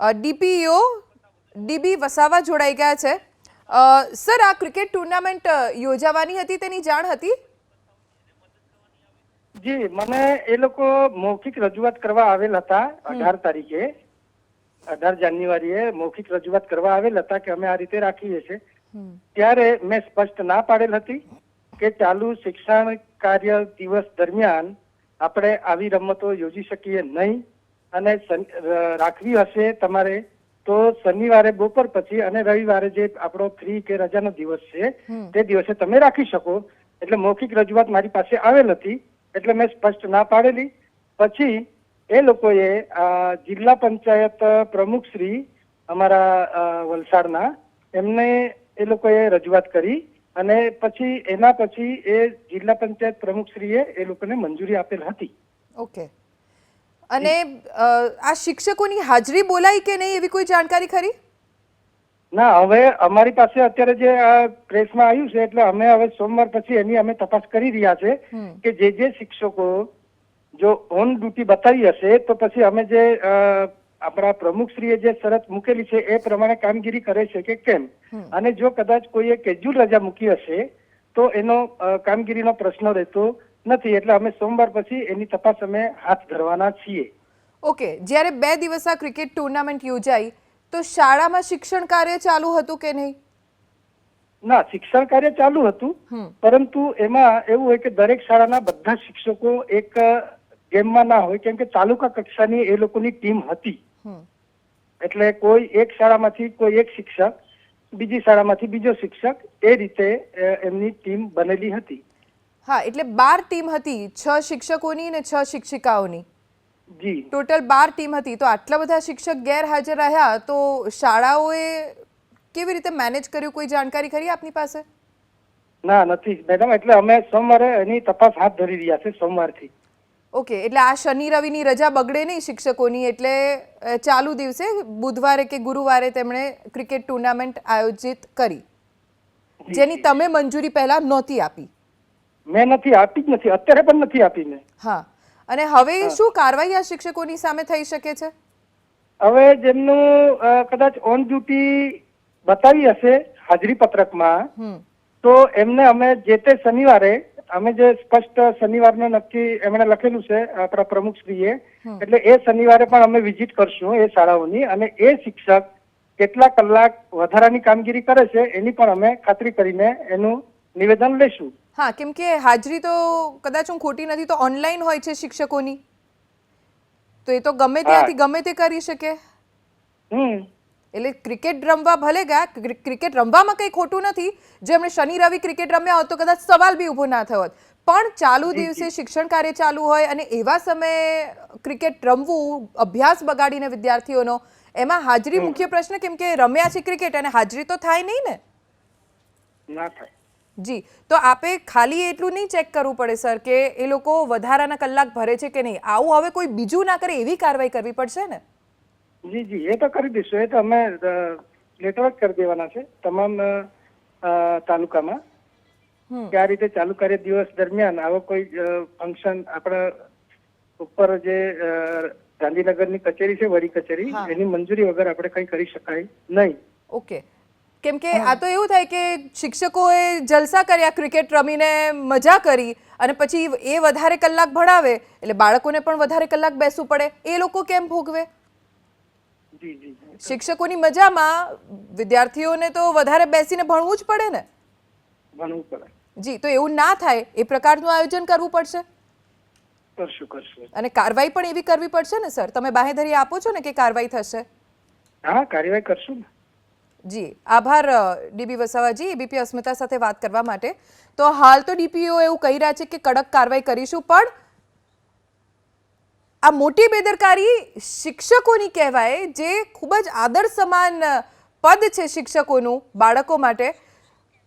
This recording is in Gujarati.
ડીપીઓ ડીબી વસાવા જોડાઈ ગયા છે. સર આ ક્રિકેટ ટુર્નામેન્ટ યોજાવાની હતી તેની જાણ હતી? જી મને એ લોકો મૌખિક રજૂઆત કરવા આવેલ હતા અઢાર તારીખે. અઢાર જાન્યુઆરીએ મૌખિક રજૂઆત કરવા આવેલ હતા કે અમે આ રીતે રાખીએ છીએ. ત્યારે મેં સ્પષ્ટ ના પાડેલ હતી કે ચાલુ શિક્ષણ કાર્ય દિવસ દરમિયાન આપણે આવી રમતો યોજી શકીએ નહીં. અને રાખવી હશે તમારે તો શનિવારે બપોર પછી અને રવિવારે જે આપણો ફ્રી કે રજાનો દિવસ છે તે દિવસે તમે રાખી શકો. એટલે મૌખિક રજૂઆત મારી પાસે આવેલ હતી એટલે મેં સ્પષ્ટ ના પાડેલી. પછી એ લોકોએ જિલ્લા પંચાયત પ્રમુખ શ્રી અમારા વલસાડના એમને એ લોકોએ રજૂઆત કરી અને પછી એના પછી એ જિલ્લા પંચાયત પ્રમુખશ્રીએ એ લોકોને મંજૂરી આપેલ હતી. ઓકે. અને આ શિક્ષકોની હાજરી બોલાઈ કે નહીં એવી કોઈ જાણકારી ખરી? ના હવે અમારી પાસે અત્યારે જે આ પ્રેસમાં આવ્યું છે એટલે અમે હવે સોમવાર પછી એની અમે તપાસ કરી રહ્યા છે કે જે જે શિક્ષકો જો ઓન ડ્યુટી બતાવી હશે તો પછી અમે જે આપણા પ્રમુખશ્રીએ જે શરત મૂકેલી છે એ પ્રમાણે કામગીરી કરે છે કે કેમ? અને જો કદાચ કોઈએ કેજ્યુઅલ રજા મૂકી હશે તો એનો કામગીરીનો પ્રશ્ન રહેતો નથી. એટલે અમે સોમવાર પછી એની તપાસ અમે હાથ ધરવાના છીએ. ઓકે જ્યારે બે દિવસ આ ક્રિકેટ ટુર્નામેન્ટ યોજાઈ તો શાળામાં શિક્ષણ કાર્ય ચાલુ હતું કે નહીં? ના શિક્ષણ કાર્ય ચાલુ હતું. પરંતુ એમાં એવું હોય કે દરેક શાળાના બધા શિક્ષકો એક ગેમમાં ના હોય. કેમ કે તાલુકા કક્ષાની એ લોકોની ટીમ હતી. એટલે કોઈ એક શાળામાંથી કોઈ એક શિક્ષક બીજી શાળામાંથી બીજો શિક્ષક એ રીતે એમની ટીમ બનેલી હતી. હા એટલે બાર ટીમ હતી છ શિક્ષકોની ને છ શિક્ષિકાઓની. જી. ટોટલ બાર ટીમ હતી તો આટલા બધા શિક્ષક ગેરહાજર રહ્યા તો શાળાઓએ કેવી રીતે મેનેજ કર્યું? કોઈ જાણકારી ખરી આપની પાસે? ના નથી. મેડમ એટલે અમે સોમવારે એની તપાસ હાથ ધરી રહ્યા છે સોમવારથી. ઓકે એટલે આ શનિ રવિની રજા બગડે નહીં શિક્ષકોની એટલે ચાલુ દિવસે બુધવારે કે ગુરુવારે તેમણે ક્રિકેટ ટુર્નામેન્ટ આયોજિત કરી. જેની તમે મંજૂરી પહેલા નહોતી આપી. મેં નથી આપી જ નથી અત્યારે પણ નથી આપી મેં હા. અને હવે શું કાર્યવાહી આ શિક્ષકોની સામે થઈ શકે છે? હવે જેમનું કદાચ ઓન ડ્યુટી બતાવી હશે હાજરી પત્રકમાં તો એમને અમે જે તે શનિવારે અમે જે સ્પષ્ટ શનિવારને નક્કી એમણે લખેલું છે આપણા પ્રમુખશ્રીએ એટલે એ શનિવારે પણ અમે વિઝિટ કરશું એ શાળાઓની અને એ શિક્ષક કેટલા કલાક વધારાની કામગીરી કરે છે એની પણ અમે ખાતરી કરીને એનું નિવેદન લેશું. હા કેમ કે હાજરી તો કદાચ હું ખોટી નથી તો ઓનલાઈન હોય છે શિક્ષકોની. તો એ તો ગમે ત્યાંથી ગમે તે કરી શકે. એટલે ક્રિકેટ રમવા ભલે ગયા ક્રિકેટ રમવામાં કંઈ ખોટું નથી જે એમણે શનિ રવિ ક્રિકેટ રમ્યા હોત તો કદાચ સવાલ બી ઊભો ના થયો હોત. પણ ચાલુ દિવસે શિક્ષણ કાર્ય ચાલુ હોય અને એવા સમયે ક્રિકેટ રમવું અભ્યાસ બગાડીને વિદ્યાર્થીઓનો એમાં હાજરી મુખ્ય પ્રશ્ન કેમ કે રમ્યા છે ક્રિકેટ અને હાજરી તો થાય નહીં ને? ના થાય. જી તો આપે ખાલી એટલું નહીં ચેક કરવું પડે સર કે એ લોકો વધારાના કલાક ભરે છે કે નહીં? આવું હવે કોઈ બીજું ના કરે એવી કાર્યવાહી કરવી પડશે ને? જી જી એ તો કરી દઈશું. એ તો અમે નેટવર્ક કરી દેવાના છે તમામ તાલુકામાં. કે આ રીતે ચાલુ કાર્ય દિવસ દરમિયાન આવો કોઈ ફંક્શન આપણા ઉપર જે ગાંધીનગરની કચેરી છે વડી કચેરી એની મંજૂરી વગર આપણે કંઈ કરી શકાય નહીં. ઓકે. કેમ કે આ તો એવું થાય કે શિક્ષકોએ જલસા કર્યા ક્રિકેટ રમીને મજા કરી અને પછી એ વધારે કલાક ભણાવે એટલે બાળકોને પણ વધારે કલાક બેસવું પડે. એ લોકો કેમ ભોગવે. શિક્ષકોની મજામાં વિદ્યાર્થીઓને તો વધારે બેસીને ભણવું જ પડે ને? ભણવું પડે. જી તો એવું ના થાય. એ પ્રકારનું આયોજન કરવું પડશે? કરશું કરશું. અને કાર્યવાહી પણ એવી કરવી પડશે ને સર? તમે બાહેધરી આપો છો ને કે કાર્યવાહી થશે? હા કાર્યવાહી કરશું ને. જી, આભાર ડીબી વસાવાજી એબીપી અસ્મિતા સાથે વાત કરવા માટે. તો હાલ તો ડીપીઓ એવું કહી રહ્યા છે કે કડક કાર્યવાહી કરીશું, પણ આ મોટી બેદરકારી શિક્ષકોની કહેવાય, જે ખૂબ જ આદર સમાન પદ છે શિક્ષકોનું, બાળકો માટે.